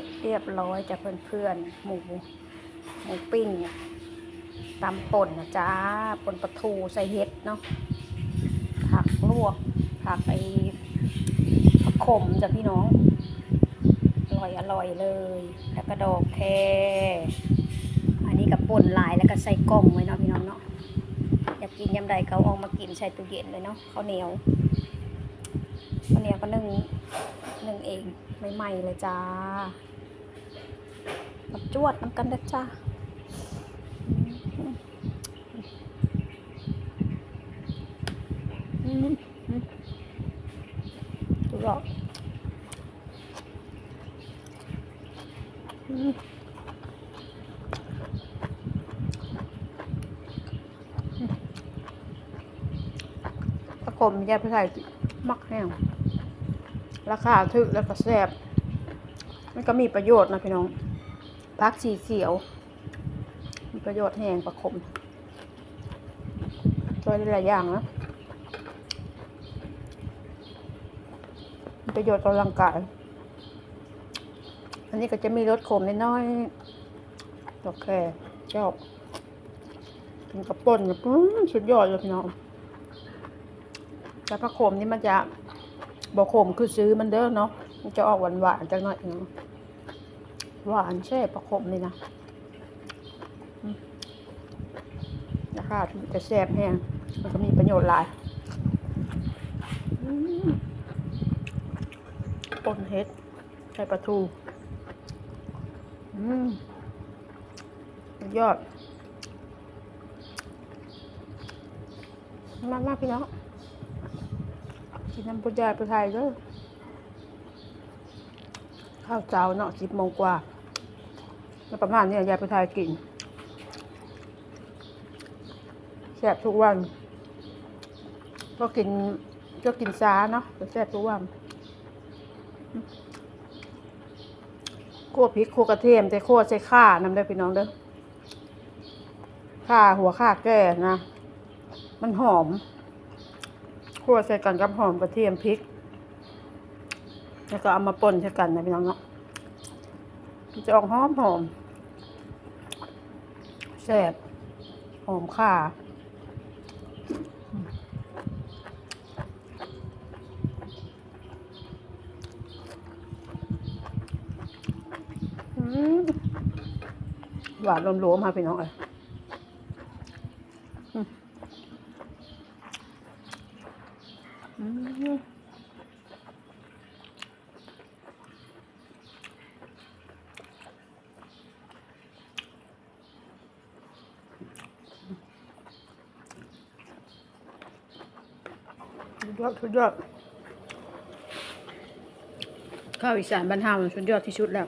ร็จเรียบร้อยจากเพื่อนๆ หมู หมูปิ้งตำป่นนะจ้าป่นปลาทูใส่เห็ดเนาะ ผักลวก ผักไอ้ผักขมจ้ะพี่น้อง อร่อยอร่อยเลยแล้วก็ดอกแคอันนี้กับป่นลายแล้วก็ใส่กล่องไว้เนาะพี่น้องเนาะ อยากกินยำใดเขาเอามากินใส่ตู้เย็นเลยเนาะข้าวเหนียวข้าวเหนียวก็นึ่งนึ่งเองใหม่ๆเลยจ้ามา จวดน้ำกันเด้อจ้าอืมอืมดูหรอกอืมตะกรมยาไปใส่มักแห้งราคาถึกแล้วก็แซ่บมันก็มีประโยชน์นะพี่น้อง พักสีเขียว มีประโยชน์แห้งประคมช่วยได้หลายอย่างนะมีประโยชน์ต่อร่างกาย อันนี้ก็จะมีรสขมน้อยๆดอกแคชอบกินกระป่นเนี่ยปื้มสุดยอดเลยพี่น้องแต่ผักขมนี่มันจะบอกขมคือซื้อมันเด้อเนาะ มันจะออกหวานหวานๆจังหน่อยเนาะ หวานแช่ผักขมนี่นะนะคะจะแซ่บแห้งมันก็มีประโยชน์หลายป่นเฮ็ดใส่ปลาทูอืมสุดยอด มากมากพี่น้องกินน้ำปุยายไปไทยเด้อ ข้าวเจ้าเนาะสิบโมงกว่าแล้วประมาณนี้ยายไปไทยกินแซ่บทุกวัน ก็กินก็กินซ้าเนาะแซ่บทุกวันคั่วพริกคั่วกระเทียมแต่คั่วใส่ข่านำได้พี่น้องเด้อข่าหัวข่าแก่นะ มันหอมคั่วใส่กันกับหอมกระเทียมพริก แล้วก็เอามาป่นใส่กันนะพี่น้องเนาะจะออกหอมหอมแซ่บหอมข่าหวานรวมๆค่ะพี่น้องเอ้ยอืม ยอดสุดยอดข้าวอีสานบ้านเฮามันสุดยอดที่สุดแล้ว